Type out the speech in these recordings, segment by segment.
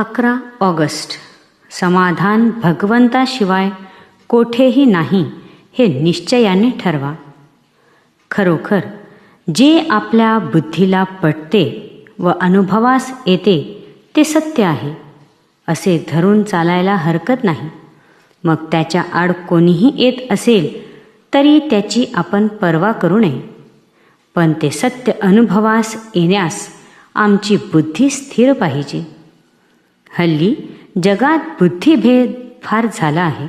अकरा ऑगस्ट. समाधान भगवंताशिवाय कोठेही नाही हे निश्चयाने ठरवा. खरोखर जे आपल्या बुद्धीला पटते व अनुभवास येते ते सत्य आहे असे धरून चालायला हरकत नाही. मग त्याच्या आड कोणीही येत असेल तरी त्याची आपण पर्वा करू नये. पण ते सत्य अनुभवास येण्यास आमची बुद्धी स्थिर पाहिजे. हल्ली जगात बुद्धिभेद फार झाला आहे.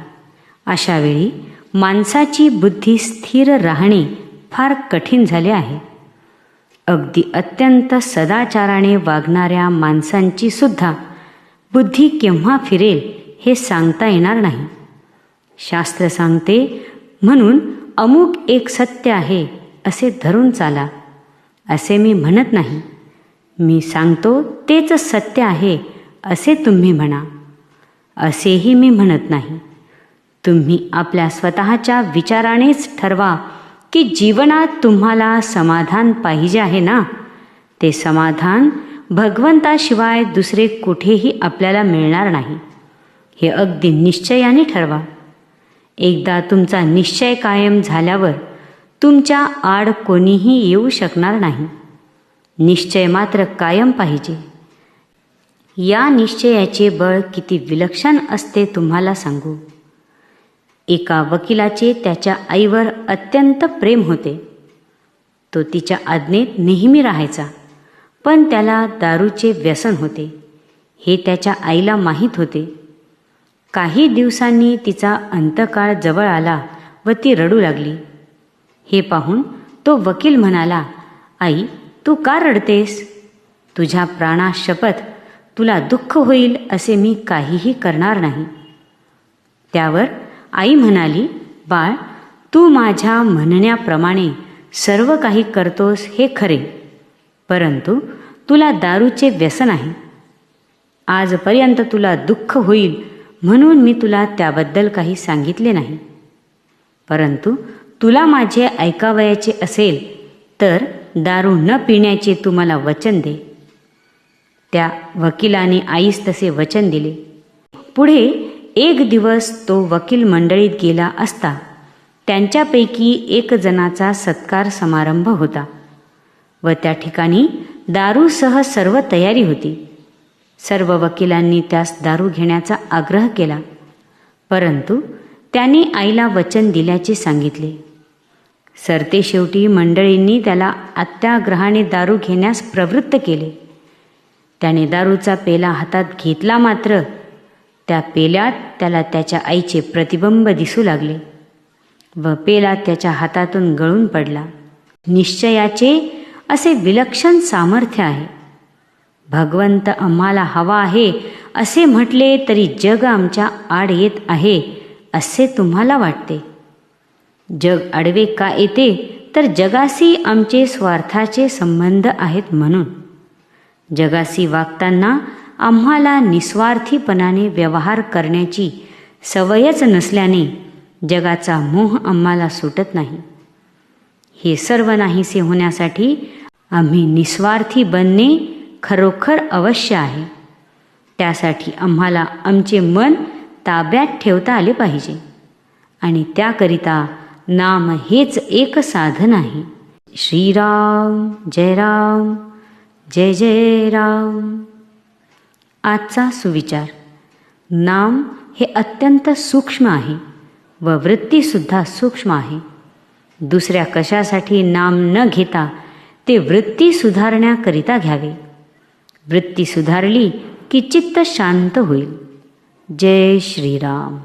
अशावेळी माणसाची बुद्धी स्थिर राहणे फार कठीण झाले आहे. अगदी अत्यंत सदाचाराने वागणाऱ्या माणसांची सुद्धा बुद्धी केव्हा फिरेल हे सांगता येणार नाही. शास्त्र सांगते म्हणून अमुक एक सत्य आहे असे धरून चाला. असे मी म्हणत नाही. मी सांगतो तेच सत्य आहे असे तुम्ही म्हणा. असेही मी म्हणत नाही. तुम्ही आपल्या स्वतःच्या विचारानेच ठरवा की जीवनात तुम्हाला समाधान पाहिजे आहे ना? ते समाधान भगवंताशिवाय दुसरे कुठेही आपल्याला मिळणार नाही. हे अगदी निश्चयाने ठरवा. एकदा तुमचा निश्चय कायम झाल्यावर तुमच्या आड कोणीही येऊ शकणार नाही. निश्चय मात्र कायम पाहिजे. या निश्चयाचे बळ किती विलक्षण असते तुम्हाला सांगू. एका वकिलाचे त्याच्या आईवर अत्यंत प्रेम होते. तो तिच्या आज्ञेत नेहमी राहायचा पण त्याला दारूचे व्यसन होते. हे त्याच्या आईला माहीत होते. काही दिवसांनी तिचा अंतकाळ जवळ आला व ती रडू लागली. हे पाहून तो वकील म्हणाला आई तू का रडतेस? तुझ्या प्राणा शपथ तुला दुःख होईल असे मी काहीही करणार नाही. त्यावर आई म्हणाली बाळ तू माझ्या म्हणण्याप्रमाणे सर्व काही करतोस हे खरे परंतु तुला दारूचे व्यसन आहे. आजपर्यंत तुला दुःख होईल म्हणून मी तुला त्याबद्दल काही सांगितले नाही. परंतु तुला माझे ऐकावयाचे असेल तर दारू न पिण्याचे तू मला वचन दे. त्या वकिलाने आईस तसे वचन दिले. पुढे एक दिवस तो वकील मंडळीत गेला असता त्यांच्यापैकी एक जणाचा सत्कार समारंभ होता व त्या ठिकाणी दारूसह सर्व तयारी होती. सर्व वकिलांनी त्यास दारू घेण्याचा आग्रह केला परंतु त्याने आईला वचन दिल्याचे सांगितले. सरते शेवटी मंडळींनी त्याला अत्याग्रहाने दारू घेण्यास प्रवृत्त केले. त्याने दारूचा पेला हातात घेतला मात्र त्या पेल्यात त्याला त्याच्या आईचे प्रतिबिंब दिसू लागले व पेला त्याच्या हातातून गळून पडला. निश्चयाचे असे विलक्षण सामर्थ्य आहे. भगवंत आम्हाला हवा आहे असे म्हटले तरी जग आमच्या आड येत आहे असे तुम्हाला वाटते. जग आडवे का येते तर जगाशी आमचे स्वार्थाचे संबंध आहेत म्हणून. जगाशी वागताना आम्हाला निस्वार्थीपणाने व्यवहार करण्याची सवयच नसल्याने जगाचा मोह आम्हाला सुटत नाही. हे सर्व नाहीसे होण्यासाठी आम्ही निस्वार्थी बनणे खरोखर अवश्य आहे. त्यासाठी आम्हाला आमचे मन ताब्यात ठेवता आले पाहिजे आणि त्याकरिता नाम हेच एक साधन आहे. श्रीराम जय राम. जय जय राम. आजचा सुविचार. नाम हे अत्यंत सूक्ष्म आहे व वृत्तीसुद्धा सूक्ष्म आहे. दुसऱ्या कशासाठी नाम न घेता ते वृत्ती सुधारण्याकरिता घ्यावे. वृत्ती सुधारली की चित्त शांत होईल. जय श्रीराम.